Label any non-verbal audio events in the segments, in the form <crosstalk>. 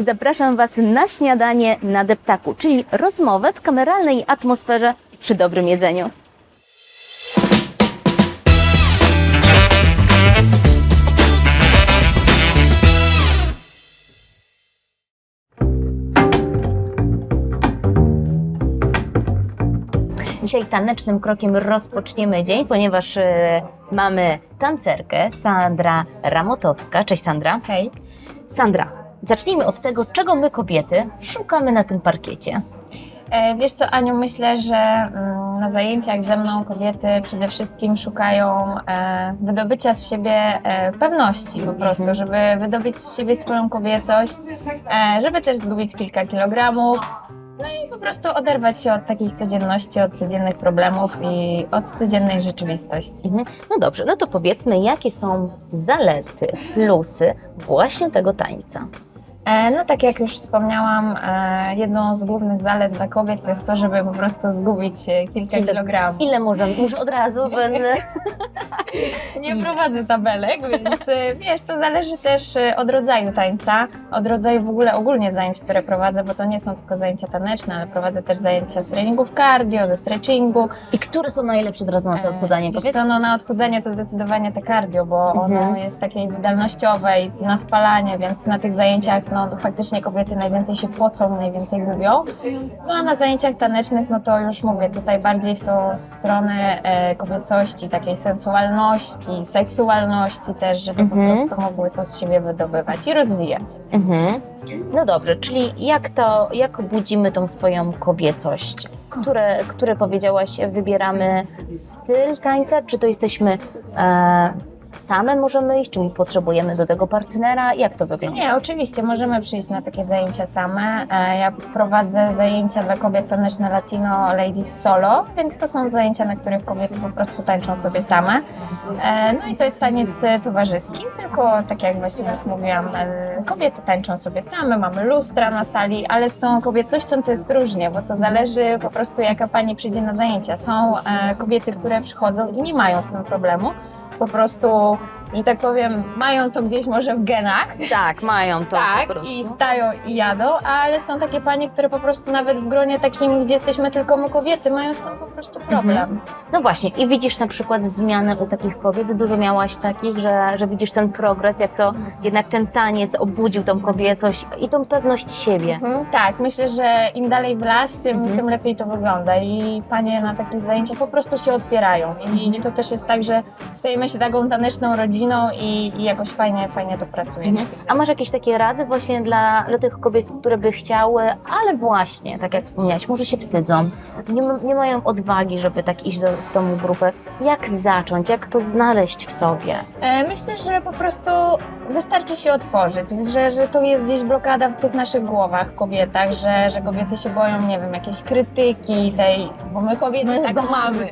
zapraszam Was na śniadanie na deptaku, czyli rozmowę w kameralnej atmosferze przy dobrym jedzeniu. Dzisiaj tanecznym krokiem rozpoczniemy dzień, ponieważ e, mamy tancerkę Sandra Ramotowska. Cześć Sandra. Hej. Sandra, zacznijmy od tego, czego my kobiety szukamy na tym parkiecie. E, Wiesz co, Aniu, myślę, że mm, na zajęciach ze mną kobiety przede wszystkim szukają e, wydobycia z siebie e, pewności po prostu, Mhm. żeby wydobyć z siebie swoją kobiecość, żeby też zgubić kilka kilogramów. No i po prostu oderwać się od takich codzienności, od codziennych problemów i od codziennej rzeczywistości. Mhm. No dobrze, no to powiedzmy, jakie są zalety, plusy właśnie tego tańca. E, No tak jak już wspomniałam, e, jedną z głównych zalet dla kobiet to jest to, żeby po prostu zgubić e, kilka Ile- kilogramów. Ile możemy? Już od razu będę. <laughs> Nie prowadzę tabelek, więc wiesz, to zależy też od rodzaju tańca, od rodzaju w ogóle ogólnie zajęć, które prowadzę, bo to nie są tylko zajęcia taneczne, ale prowadzę też zajęcia z treningów cardio, ze stretchingu. I które są najlepsze teraz na to odchudzanie? Wiesz co, no na odchudzanie to zdecydowanie te cardio, bo ono Mhm. jest takie wydolnościowe i na spalanie, więc na tych zajęciach no faktycznie kobiety najwięcej się pocą, najwięcej gubią. No a na zajęciach tanecznych, no to już mówię, tutaj bardziej w tą stronę e, kobiecości, takiej sensualności, seksualności też, żeby Mhm. po prostu mogły to z siebie wydobywać i rozwijać. Mhm. No dobrze, czyli jak to, jak budzimy tą swoją kobiecość? Które, które powiedziałaś, wybieramy styl tańca? Czy to jesteśmy e, same możemy iść? Czy potrzebujemy do tego partnera? Jak to wygląda? Nie, oczywiście możemy przyjść na takie zajęcia same. E, Ja prowadzę zajęcia dla kobiet taneczne Latino Ladies Solo, więc to są zajęcia, na których kobiety po prostu tańczą sobie same. E, No i to jest taniec e, towarzyski, tylko tak jak właśnie już mówiłam, kobiety tańczą sobie same, mamy lustra na sali, ale z tą kobiecością to jest różnie, bo to zależy po prostu jaka pani przyjdzie na zajęcia. Są kobiety, które przychodzą i nie mają z tym problemu, po prostu, że tak powiem, mają to gdzieś może w genach, Tak, mają to tak, po prostu. i stają i jadą, ale są takie panie, które po prostu nawet w gronie takim, gdzie jesteśmy tylko my kobiety, mają z tym po prostu problem. No właśnie, i widzisz na przykład zmianę u takich kobiet. Dużo miałaś takich, że, że widzisz ten progres, jak to jednak ten taniec obudził tą kobiecość i tą pewność siebie. Mhm, tak, myślę, że im dalej w las, tym, Mhm. tym lepiej to wygląda i panie na takich zajęciach po prostu się otwierają Mhm. i to też jest tak, że stajemy się taką taneczną rodziną i, i jakoś fajnie, fajnie to pracuje. Mhm. A masz jakieś takie rady właśnie dla, dla tych kobiet, które by chciały, ale właśnie, tak jak wspomniałaś, może się wstydzą, nie, ma, nie mają odwagi, żeby tak iść do, w tą grupę. Jak zacząć, jak to znaleźć w sobie? E, Myślę, że po prostu wystarczy się otworzyć, że, że to jest gdzieś blokada w tych naszych głowach, kobietach, że, że kobiety się boją, nie wiem, jakiejś krytyki tej, bo my kobiety tak mamy.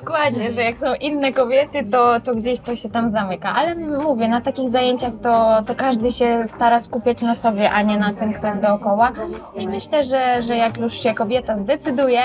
Dokładnie, że jak są inne kobiety, to, to gdzieś to się tam zamyka. Ale mówię, na takich zajęciach to, to każdy się stara skupiać na sobie, a nie na tym, kto jest dookoła. I myślę, że, że jak już się kobieta zdecyduje,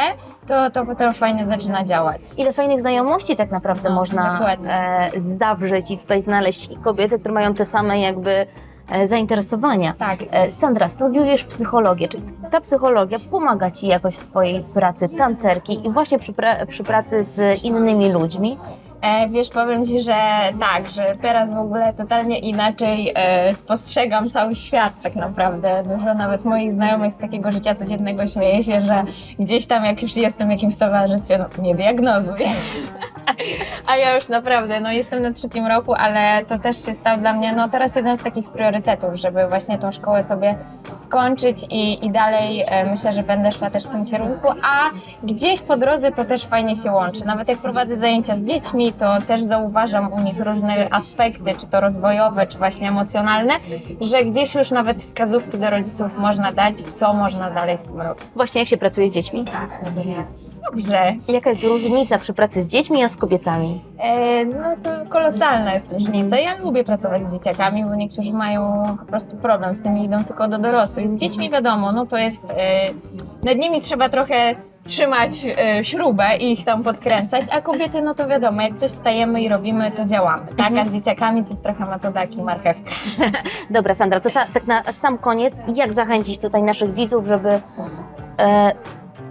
to, to potem fajnie zaczyna działać. Ile fajnych znajomości tak naprawdę No, można e, zawrzeć i tutaj znaleźć i kobiety, które mają te same jakby e, zainteresowania. Tak, E, Sandra, studiujesz psychologię. Czy ta psychologia pomaga Ci jakoś w Twojej pracy tancerki i właśnie przy, pra- przy pracy z innymi ludźmi? E, wiesz, powiem Ci, że tak, że teraz w ogóle totalnie inaczej e, spostrzegam cały świat tak naprawdę. Dużo nawet moich znajomych z takiego życia codziennego śmieje się, że gdzieś tam jak już jestem w jakimś towarzystwie, no nie diagnozuj. A ja już naprawdę, no jestem na trzecim roku, ale to też się stał dla mnie, no teraz jeden z takich priorytetów, żeby właśnie tą szkołę sobie skończyć i, i dalej e, myślę, że będę szła też w tym kierunku, a gdzieś po drodze to też fajnie się łączy. Nawet jak prowadzę zajęcia z dziećmi, to też zauważam u nich różne aspekty, czy to rozwojowe, czy właśnie emocjonalne, że gdzieś już nawet wskazówki do rodziców można dać, co można dalej z tym robić. Właśnie jak się pracuje z dziećmi? Dobrze. Jaka jest różnica przy pracy z dziećmi, a z kobietami? E, no to kolosalna jest różnica. Ja lubię pracować z dzieciakami, bo niektórzy mają po prostu problem z tym i idą tylko do dorosłych. Z dziećmi wiadomo, no to jest, e, nad nimi trzeba trochę trzymać e, śrubę i ich tam podkręcać, a kobiety, no to wiadomo, jak coś stajemy i robimy, to działamy, tak? A z dzieciakami to jest trochę metoda jak i marchewka. <laughs> Dobra, Sandra, to ta, tak na sam koniec, jak zachęcić tutaj naszych widzów, żeby e,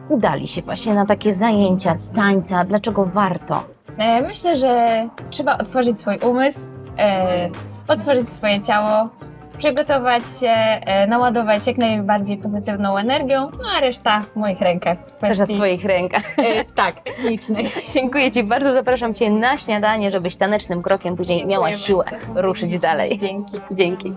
udali się właśnie na takie zajęcia tańca? Dlaczego warto? E, Myślę, że trzeba otworzyć swój umysł, e, otworzyć swoje ciało, przygotować się, e, naładować jak najbardziej pozytywną energią, no a reszta w moich rękach. w Proszę w kwestii, Twoich rękach. e, tak, technicznej. <laughs> Dziękuję Ci bardzo, zapraszam Cię na śniadanie, żebyś tanecznym krokiem później miała Dziękuję siłę bardzo. ruszyć dalej. Dzięki. Dzięki.